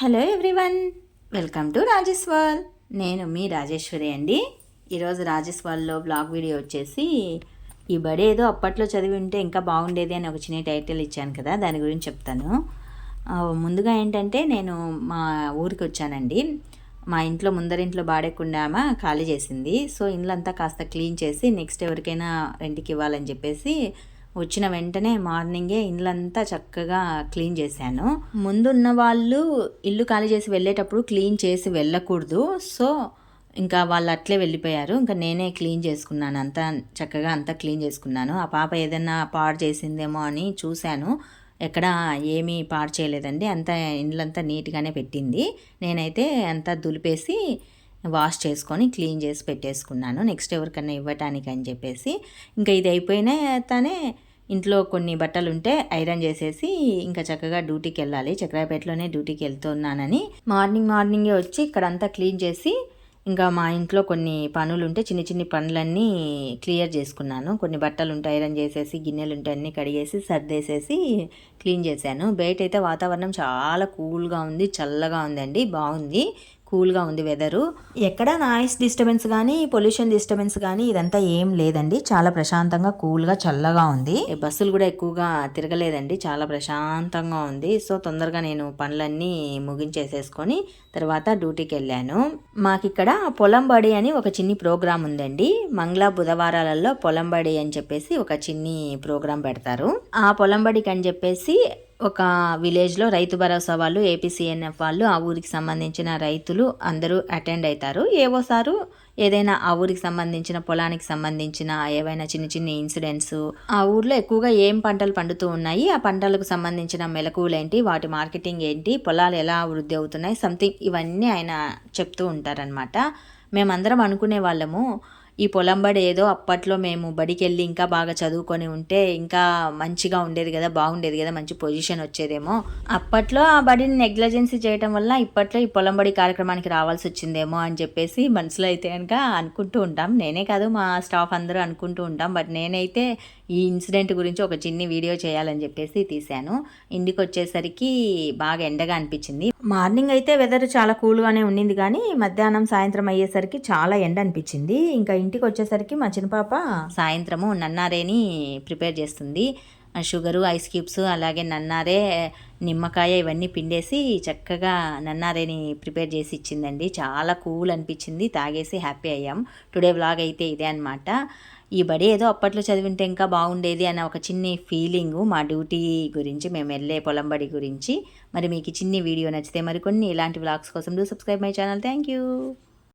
Hello everyone welcome to Rajeshwar నేను మీ రాజేశ్వరి అండి. ఈరోజు రాజేశ్వర్లో బ్లాగ్ వీడియో వచ్చేసి ఈ బడి ఏదో అప్పట్లో చదివి ఉంటే ఇంకా బాగుండేది అని ఒక చిన్న టైటిల్ ఇచ్చాను కదా దాని గురించి చెప్తాను. ముందుగా ఏంటంటే నేను మా ఊరికి వచ్చానండి. మా ఇంట్లో ముందరింట్లో బాడేకుండామా ఖాళీ చేసింది. సో ఇండ్లంతా కాస్త క్లీన్ చేసి నెక్స్ట్ ఎవరికైనా రెంట్కి ఇవ్వాలని చెప్పేసి వచ్చిన వెంటనే మార్నింగే ఇల్లంతా చక్కగా క్లీన్ చేశాను. ముందున్న వాళ్ళు ఇల్లు ఖాళీ చేసి వెళ్ళేటప్పుడు క్లీన్ చేసి వెళ్ళకూడదు. సో ఇంకా వాళ్ళు అట్లే వెళ్ళిపోయారు. ఇంకా నేనే క్లీన్ చేసుకున్నాను. అంతా చక్కగా అంతా క్లీన్ చేసుకున్నాను. ఆ పాప ఏదైనా పాడు చేసిందేమో అని చూశాను. ఎక్కడ ఏమీ పాడు చేయలేదండి. అంతా ఇండ్లంతా నీట్గానే పెట్టింది. నేనైతే అంతా దులిపేసి వాష్ చేసుకొని క్లీన్ చేసి పెట్టేసుకున్నాను. నెక్స్ట్ ఎవరికన్నా ఇవ్వటానికి అని చెప్పేసి ఇంకా ఇది అయిపోయినా తనే ఇంట్లో కొన్ని బట్టలు ఉంటే ఐరన్ చేసేసి ఇంకా చక్కగా డ్యూటీకి వెళ్ళాలి చక్రాపేటలోనే డ్యూటీకి వెళ్తున్నానని మార్నింగ్ మార్నింగే వచ్చి ఇక్కడంతా క్లీన్ చేసి ఇంకా మా ఇంట్లో కొన్ని పనులు ఉంటే చిన్న చిన్న పనులన్నీ క్లియర్ చేసుకున్నాను. కొన్ని బట్టలు ఉంటే ఐరన్ చేసేసి గిన్నెలు ఉంటే అన్నీ కడిగేసి సర్దేసేసి క్లీన్ చేశాను. బయట అయితే వాతావరణం చాలా కూల్గా ఉంది చల్లగా ఉందండి బాగుంది. కూల్గా ఉంది వెదరు. ఎక్కడ నాయిస్ డిస్టర్బెన్స్ కానీ పొల్యూషన్ డిస్టర్బెన్స్ కానీ ఇదంతా ఏం లేదండి. చాలా ప్రశాంతంగా కూల్గా చల్లగా ఉంది. బస్సులు కూడా ఎక్కువగా తిరగలేదండి. చాలా ప్రశాంతంగా ఉంది. సో తొందరగా నేను పనులన్నీ ముగించేసేసుకొని తర్వాత డ్యూటీకి వెళ్ళాను. మాకిక్కడ పొలంబడి అని ఒక చిన్ని ప్రోగ్రాం ఉందండి. మంగళ బుధవారాలలో పొలంబడి అని చెప్పేసి ఒక చిన్ని ప్రోగ్రాం పెడతారు. ఆ పొలంబడికి అని చెప్పేసి ఒక విలేజ్లో రైతు భరోసా వాళ్ళు ఏపీసీఎన్ఎఫ్ వాళ్ళు ఆ ఊరికి సంబంధించిన రైతులు అందరూ అటెండ్ అవుతారు ఏవోసారు ఏదైనా ఆ ఊరికి సంబంధించిన పొలానికి సంబంధించిన ఏవైనా చిన్న చిన్న ఇన్సిడెంట్స్ ఆ ఊర్లో ఎక్కువగా ఏం పంటలు పండుతూ ఉన్నాయి ఆ పంటలకు సంబంధించిన మెలకువలు ఏంటి వాటి మార్కెటింగ్ ఏంటి పొలాలు ఎలా వృద్ధి అవుతున్నాయి సంథింగ్ ఇవన్నీ ఆయన చెప్తూ ఉంటారనమాట మేమందరం అనుకునే వాళ్ళము ఈ పొలంబడి ఏదో అప్పట్లో మేము బడికి వెళ్ళి ఇంకా బాగా చదువుకొని ఉంటే ఇంకా మంచిగా ఉండేది కదా బాగుండేది కదా మంచి పొజిషన్ వచ్చేదేమో. అప్పట్లో ఆ బడిని నెగ్లజెన్సీ చేయడం వల్ల ఇప్పట్లో ఈ పొలం బడి కార్యక్రమానికి రావాల్సి వచ్చిందేమో అని చెప్పేసి మనసులో అయితే కనుక అనుకుంటూ ఉంటాం. నేనే కాదు మా స్టాఫ్ అందరూ అనుకుంటూ ఉంటాం. బట్ నేనైతే ఈ ఇన్సిడెంట్ గురించి ఒక చిన్ని వీడియో చేయాలని చెప్పేసి తీశాను. ఇంటికి వచ్చేసరికి బాగా ఎండగా అనిపించింది. మార్నింగ్ అయితే వెదర్ చాలా కూల్గానే ఉండింది కానీ మధ్యాహ్నం సాయంత్రం అయ్యేసరికి చాలా ఎండ అనిపించింది. ఇంకా ఇంటికి వచ్చేసరికి మా చిన్నపాప సాయంత్రము నన్నారేని ప్రిపేర్ చేస్తుంది. షుగరు ఐస్ క్యూబ్స్ అలాగే నన్నారే నిమ్మకాయ ఇవన్నీ పిండేసి చక్కగా నన్నారేని ప్రిపేర్ చేసి ఇచ్చిందండి. చాలా కూల్ అనిపించింది. తాగేసి హ్యాపీ అయ్యాం. టుడే వ్లాగ్ అయితే ఇదే అనమాట ఈ బడి ఏదో అప్పట్లో చదివింటే ఇంకా బాగుండేది అన్న ఒక చిన్ని ఫీలింగు మా డ్యూటీ గురించి మేము వెళ్ళే పొలం బడి గురించి. మరి మీకు చిన్ని వీడియో నచ్చితే మరికొన్ని ఇలాంటి వ్లాగ్స్ కోసం do subscribe my channel thank you